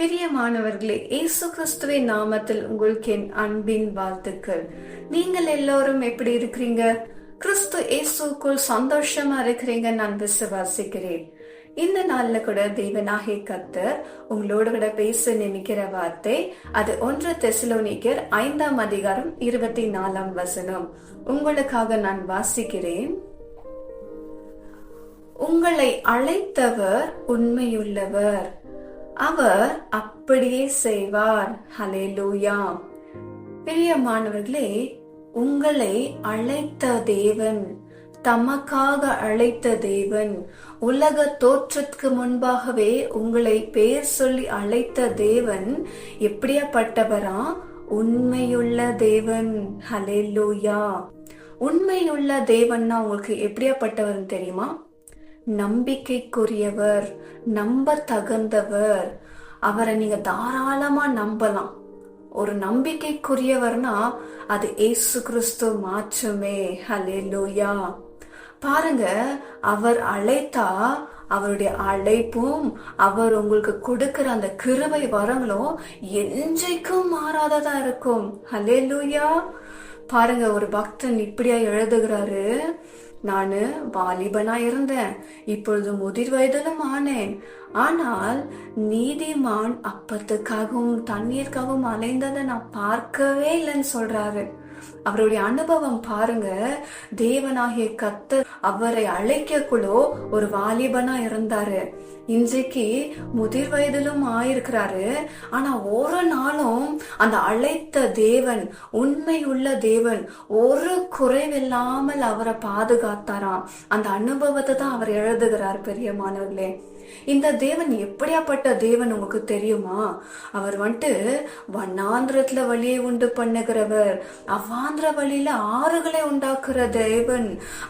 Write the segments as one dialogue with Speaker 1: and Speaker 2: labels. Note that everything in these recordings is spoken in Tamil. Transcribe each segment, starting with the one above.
Speaker 1: பிரியமானவர்களே இயேசு கிறிஸ்துவின் நாமத்தில் உங்களுக்கு என் அன்பின் வாழ்த்துக்கள். நீங்கள் எல்லோரும் எப்படி இருக்கிறீங்க? கிறிஸ்து இயேசுக்குள் சந்தோஷமா இருக்கிறீங்க நான் விசுவாசிக்கிறேன். இந்த நாள்ல கூட தேவனாகிய கத்தர் உங்களோட கூட பேச நினைக்கிற வார்த்தை அது ஒன்று தெசலோனிக்கர் ஐந்தாம் அதிகாரம் இருபத்தி நாலாம் வசனம். உங்களுக்காக நான் வாசிக்கிறேன். உங்களை அழைத்தவர் உண்மையுள்ளவர். அவர் அப்படியே செய்வார். ஹலே லூயா பிரியமானவர்களே உங்களை அழைத்த தேவன் தமக்காக அழைத்த தேவன் உலக தோற்றத்துக்கு முன்பாகவே உங்களை பெயர் சொல்லி அழைத்த தேவன் எப்படியாப்பட்டவரா? உண்மையுள்ள தேவன். ஹலே லூயா உண்மையுள்ள தேவன்னா உங்களுக்கு எப்படியாப்பட்டவர்னு தெரியுமா? நம்பிக்கைக்குரியவர் நம்ப தகுந்தவர். அவரை நீங்க தாராளமா நம்பலாம். ஒரு நம்பிக்கைக்குரியவர்னா அது ஏசு கிறிஸ்து மாற்றமே. ஹலேலூயா பாருங்க அவர் அழைத்தா அவருடைய அழைப்பும் அவர் உங்களுக்கு கொடுக்கிற அந்த கிருவை வரங்களும் என்றைக்கும் மாறாததா இருக்கும். ஹலேலூயா பாருங்க ஒரு பக்தன் இப்படியா எழுதுகிறாரு. நானு வாலிபனா இருந்தேன். இப்பொழுது முதிர் வயதிலும் ஆனேன். ஆனால் நீதிமான் அப்பத்துக்காகவும் தண்ணீருக்காகவும் அலைந்ததை நான் பார்க்கவே இல்லைன்னு சொல்றாரு. அவருடைய அனுபவம் பாருங்க. தேவனாகிய கத்தர் அவரை அழைக்கக்குள்ளோ ஒரு வாலிபனா இருந்தாரு. இன்றைக்கு முதிர் வயதிலும் ஆயிருக்கிறாரு. ஆனா ஒரு நாளும் அந்த அழைத்த தேவன் உண்மை உள்ள தேவன் ஒரு குறைவில்லாமல் அவரை பாதுகாத்தாராம். அந்த அனுபவத்தை தான் அவர் எழுதுகிறார் பெரியமானவர்களே. இந்த தேவன் எப்படியாப்பட்ட தேவன் உங்களுக்கு தெரியுமா? அவர் வந்துட்டு வண்ணாந்திரத்துல வழியை உண்டு பண்ணுகிறவர். அவ்வாந்திர வழியில ஆறுகளை உண்டாக்குற தேவன்.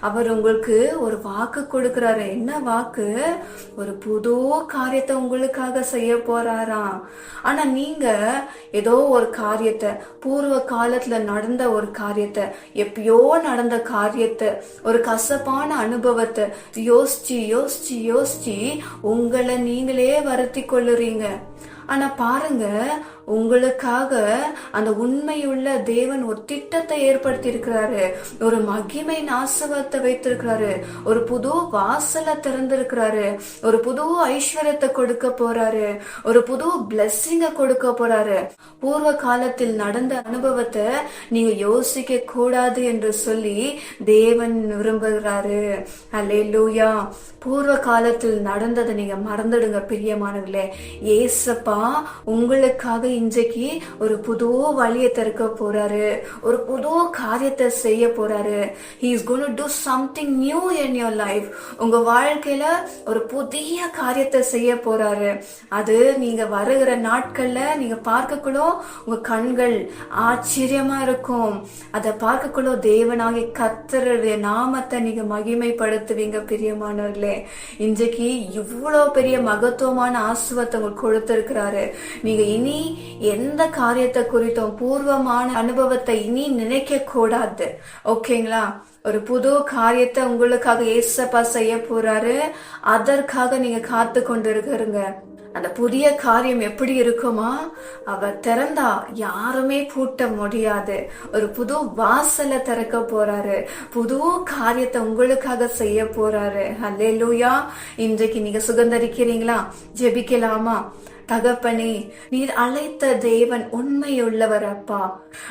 Speaker 1: அவர் உங்களுக்கு ஒரு வாக்கு கொடுக்கிறாரு. என்ன வாக்கு? ஒரு புது காரியத்தை உங்களுக்காக செய்ய போறாராம். ஆனா நீங்க ஏதோ ஒரு காரியத்தை பூர்வ காலத்துல நடந்த ஒரு காரியத்தை எப்பயோ நடந்த காரியத்தை ஒரு கசப்பான அனுபவத்தை யோசிச்சு யோசிச்சு யோசிச்சு உங்களை நீங்களே வருத்தி கொள்ளுறீங்க. ஆனா பாருங்க உங்களுக்காக அந்த உண்மையுள்ள தேவன் ஒரு திட்டத்தை ஏற்படுத்தி இருக்கிறாரு ஒரு மகிமை நாசவத்தை வைத்திருக்கிறாரு. ஒரு புது வாசலை திறந்திருக்கிறாரு. ஒரு புது ஐஸ்வர்யத்தை கொடுக்க போறாரு. ஒரு புது பிளஸ்ஸிங்க கொடுக்க போறாரு. பூர்வ காலத்தில் நடந்த அனுபவத்தை நீங்க யோசிக்க கூடாது என்று சொல்லி தேவன் விரும்புகிறாரு. அல்லே லூயா பூர்வ காலத்தில் நடந்ததை நீங்க மறந்துடுங்க பிரியமானவர்களே. ஏசப்பா உங்களுக்காக இன்றைக்கு ஒரு புது வழியை திறக்க போறாரு. ஒரு புது காரியத்தை செய்ய போறாரு. He is gone to something new in your life உங்க வாழ்க்கையில ஒரு புதிய காரியத்தை செய்ய போறாரு. அது நீங்க வருகிற நாட்கள்ல நீங்க பார்க்கக்குள்ள உங்க கண்கள் ஆச்சரியமா இருக்கும். அதை பார்க்கக்குள்ள தேவனாகி கத்தருடைய நாமத்தை நீங்க மகிமைப்படுத்துவீங்க பிரியமானவர்களே. இன்றைக்கு இவ்வளவு பெரிய மகத்துவமான ஆசுவத்தை உங்களுக்கு கொடுத்திருக்கிறாரு. நீங்க இனி எந்த காரியத்தை குறித்தும் பூர்வமான அனுபவத்தை இனி நினைக்க கூடாது. ஓகேங்களா? ஒரு புது காரியத்தை உங்களுக்காக ஏசப்பா செய்ய போறாரு. அதற்காக நீங்க காத்து கொண்டு இருக்கிறீங்க அந்த புதிய காரியம் எப்படி இருக்குமா? அவ திறந்தா யாருமே பூட்ட முடியாது. ஒரு புது வாசலை திறக்க போறாரு. புது காரியத்தை உங்களுக்காக செய்ய போறாரு. அல்லேலூயா இன்றைக்கு நீங்க சுகந்தரிக்கிறீங்களா ஜெபிக்கலாமா? தகப்பனே நீர் அழைத்த தேவன் உண்மையுள்ளவர் அப்பா.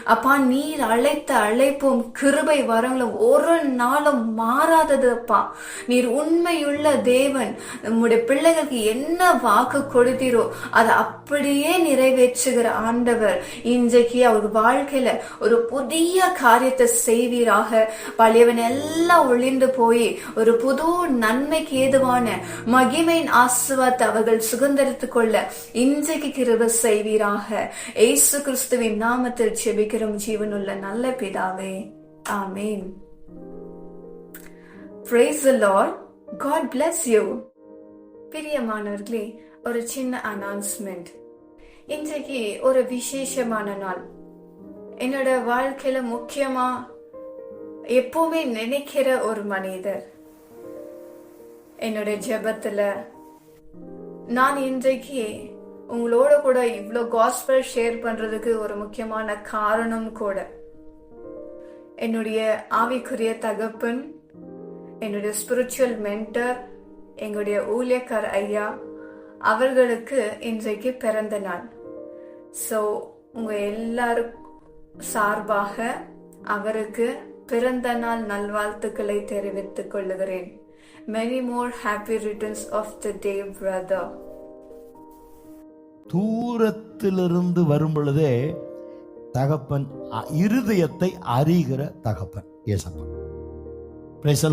Speaker 1: அப்பா நீர் அழைத்த அழைப்பும் கிருபை வரங்களும் ஒரு நாளும் மாறாதது அப்பா. நீர் உண்மையுள்ள தேவன் நம்முடைய பிள்ளைகளுக்கு என்ன வாக்கு கொடுத்தீரோ அதை அப்படியே நிறைவேற்றுகிற ஆண்டவர் இன்றைக்கு அவர் வாழ்க்கையில ஒரு புதிய காரியத்தை செய்வீராக. பழையவன் எல்லாம் ஒளிந்து போய் ஒரு புது நன்மைக்கு ஏதுவான மகிமையின் ஆசுவாத்தை அவர்கள் சுதந்திரித்துக் கொள்ள இன்றைக்கு கிருப செய்வீராக. ஏசு கிறிஸ்துவின் நாமத்தில் செபிக்கிறோம். ஜீவனுள்ள நல்ல பிதாவே. ஆமேன். Praise the God God you பிரியமானவர்களே ஒரு சின்ன அனௌன்ஸ்மெண்ட் இன்றைக்கு ஒரு விசேஷமான நாள். என்னோட வாழ்க்கையில முக்கியமா எப்பவுமே நினைக்கிற ஒரு மனிதர். என்னோட ஜபத்துல நான் இன்றைக்கு உங்களோட கூட இவ்வளோ காஸ்பல் ஷேர் பண்ணுறதுக்கு ஒரு முக்கியமான காரணம் கூட. என்னுடைய ஆவிக்குரிய தகப்பன் என்னுடைய ஸ்பிரிச்சுவல் மென்டர் எங்களுடைய ஊழியக்கார் ஐயா அவர்களுக்கு இன்றைக்கு பிறந்த நாள். ஸோ உங்கள் எல்லாரும் சார்பாக அவருக்கு பிறந்த நாள் நல்வாழ்த்துக்களை தெரிவித்துக் கொள்ளுகிறேன். Many more happy returns of the day, brother.
Speaker 2: தூரத்திலிருந்து வரும் பொழுதே தகப்பன் இருதயத்தை அறிகிற தகப்பன் ஏசப்பா Praise the